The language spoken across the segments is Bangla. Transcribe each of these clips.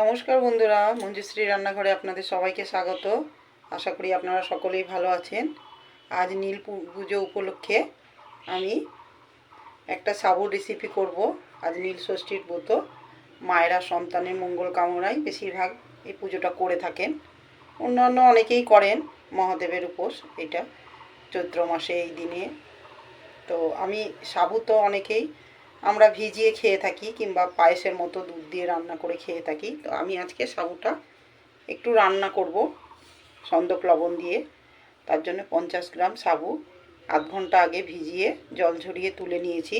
নমস্কার বন্ধুরা, মঞ্জুশ্রী রান্নাঘরে আপনাদের সবাইকে স্বাগত। আশা করি আপনারা সকলেই ভালো আছেন। আজ নীল পুজো উপলক্ষে আমি একটা সাবুর রেসিপি করব। আজ নীল ষষ্ঠীর ব্রত। মায়েরা সন্তানের মঙ্গল কামনায় বেশিরভাগ এই পুজোটা করে থাকেন। অন্যান্য অনেকেই করেন, মহাদেবের উপোস, এটা চৈত্র মাসে এই দিনে। তো আমি সাবু তো অনেকেই আমরা ভিজিয়ে খেয়ে থাকি কিংবা পায়েসের মতো দুধ দিয়ে রান্না করে খেয়ে থাকি। তো আমি আজকে সাবুটা একটু রান্না করব, সন্দক লবণ দিয়ে। তার জন্য পঞ্চাশ গ্রাম সাবু। আধ ঘণ্টা আগে ভিজিয়ে জল ঝরিয়ে তুলে নিয়েছি।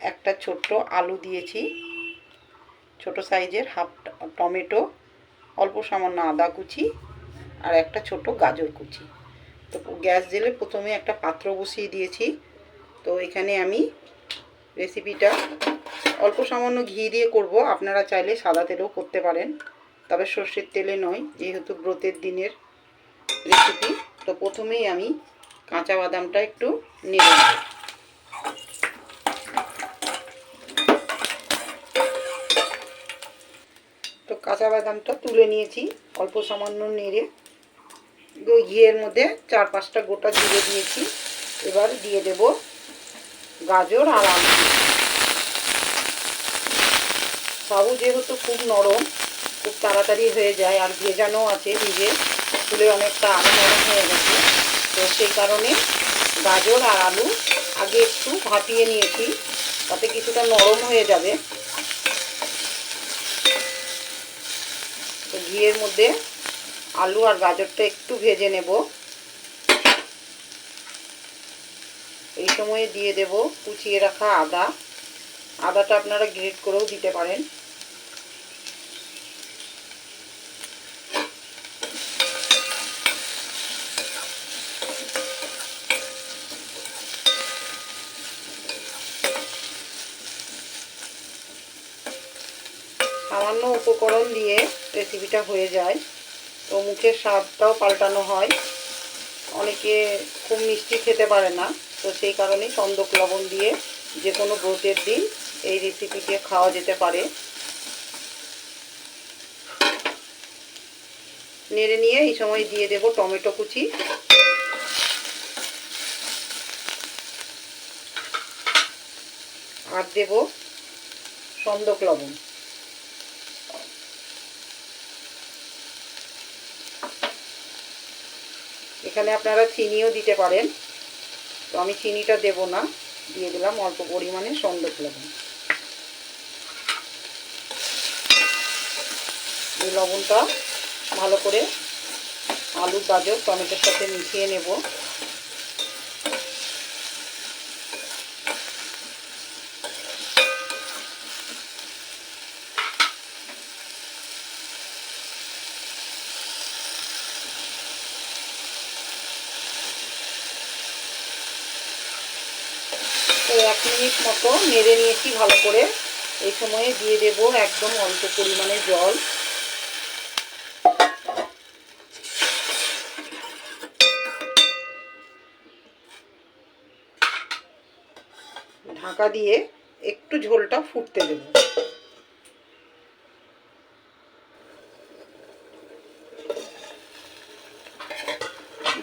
একটা ছোট্ট আলু দিয়েছি। ছোট সাইজের হাফ টমেটো, অল্প সামান্য আদা কুচি আর একটা ছোট গাজর কুচি। তো গ্যাস জেলে প্রথমে একটা পাত্র বসিয়ে দিয়েছি। তো এখানে আমি রেসিপিটা অল্প সামান্য ঘি দিয়ে করব। আপনারা চাইলে সাদা তেলেও করতে পারেন। তবে সর্ষের তেলে নয়, যেহেতু ব্রতের দিনের রেসিপি তো প্রথমেই আমি কাঁচা বাদামটা একটু নেব। তো কাঁচা বাদামটা তুলে নিয়েছি, অল্প সামান্য নেড়ে। ঘিয়ের মধ্যে চার পাঁচটা গোটা জিরে দিয়েছি। এবার দিয়ে দেব গাজর আর আলু। সাবু যেহেতু খুব নরম, খুব তাড়াতাড়ি হয়ে যায় আর ভেজানো আছে ভিজে তুলে অনেকটা আরও নরম হয়ে গেছে। তো সেই কারণে গাজর আর আলু আগে একটু ভাপিয়ে নিয়েছি, তাতে কিছুটা নরম হয়ে যাবে। তো ঘিয়ের মধ্যে আলু আর গাজরটা একটু ভেজে নেব। এই সময়ে দিয়ে দেব কুচিয়ে রাখা আদা। আদাটা আপনারা গ্রেট করেও দিতে পারেন। সামান্য উপকরণ দিয়ে রেসিপিটা হয়ে যায়। তো মুখের স্বাদটাও পাল্টানো হয়। অনেকে খুব মিষ্টি খেতে পারে না। তো সেই কারণে চন্দক লবণ দিয়ে যে কোনো ব্রতের দিন এই রেসিপিটি খাওয়া যেতে পারে। নেড়ে নিয়ে এই সময় দিয়ে দেব টমেটো কুচি। আর দেব সন্দক লবণ। এখানে আপনারা চিনিও দিতে পারেন। তো আমি চিনিটা দেব না, দিয়ে দিলাম অল্প পরিমাণে সন্দক লবণ। এই লবণটা ভালো করে আলু, গাজর, টমেটোর সাথে মিশিয়ে নেব। তো এক মিনিট মতো নেড়ে নিয়েছি ভালো করে এই সময়ে দিয়ে দেব একদম অল্প পরিমাণে জল। ঢাকা দিয়ে একটু ঝোলটা ফুটতে দেব।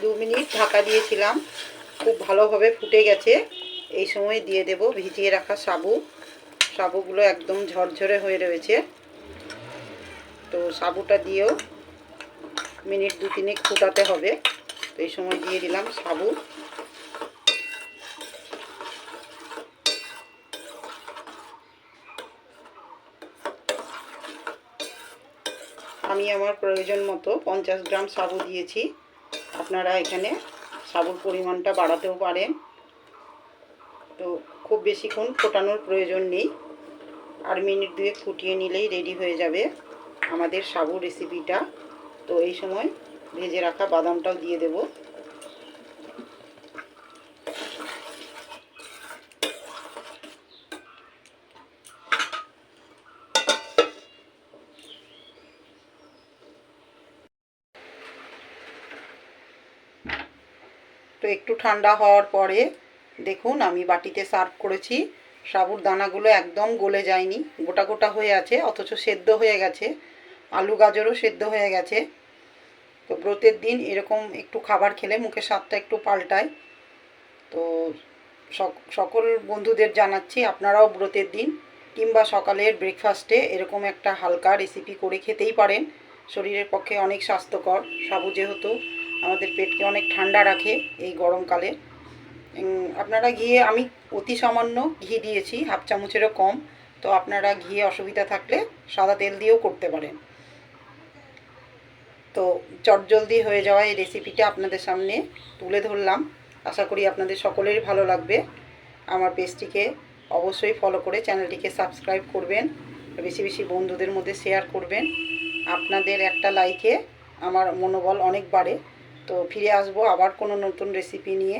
দু মিনিট ঢাকা দিয়েছিলাম, খুব ভালোভাবে ফুটে গেছে। এই সময় দিয়ে দেব ভিজিয়ে রাখা সাবু। সাবুগুলো একদম ঝরঝরে হয়ে রয়েছে। তো সাবুটা দিয়েও মিনিট দু তিনেক ফুটাতে হবে। তো এই সময় দিয়ে দিলাম সাবু। আমি আমার প্রয়োজন মতো পঞ্চাশ গ্রাম সাবু দিয়েছি। আপনারা এখানে সাবুর পরিমাণটা বাড়াতেও পারেন। তো খুব বেশিক্ষণ ফোটানোর প্রয়োজন নেই। আর মিনিট দুয়েক ফুটিয়ে নিলেই রেডি হয়ে যাবে আমাদের সাবু রেসিপিটা তো এই সময় ভেজে রাখা বাদামটাও দিয়ে দেব। তো একটু ঠান্ডা হওয়ার পরে দেখুন, আমি বাটিতে সার্ভ করেছি। সাবুর দানাগুলো একদম গলে যায়নি। গোটা গোটা হয়ে আছে, অথচ সেদ্ধ হয়ে গেছে। আলু গাজরও সেদ্ধ হয়ে গেছে। তো ব্রতের দিন এরকম একটু খাবার খেলে মুখের স্বাদটা একটু পাল্টায়। তো সকল বন্ধুদের জানাচ্ছি, আপনারাও ব্রতের দিন কিংবা সকালের ব্রেকফাস্টে এরকম একটা হালকা রেসিপি করে খেতেই পারেন। শরীরের পক্ষে অনেক স্বাস্থ্যকর। সাবু যেহেতু আমাদের পেটকে অনেক ঠান্ডা রাখে এই গরমকালে। আপনারা ঘিয়ে আমি অতি সামান্য ঘি দিয়েছি, হাফ চামচেরও কম, তো আপনারা ঘিয়ে অসুবিধা থাকলে সাদা তেল দিয়েও করতে পারেন। তো চটজলদি হয়ে যাওয়া এই রেসিপিটা আপনাদের সামনে তুলে ধরলাম। আশা করি আপনাদের সকলেরই ভালো লাগবে। আমার পেজটিকে অবশ্যই ফলো করে চ্যানেলটিকে সাবস্ক্রাইব করবেন, বেশি বেশি বন্ধুদের মধ্যে শেয়ার করবেন। আপনাদের একটা লাইকে আমার মনোবল অনেক বাড়ে। তো ফিরে আসব আবার কোনো নতুন রেসিপি নিয়ে।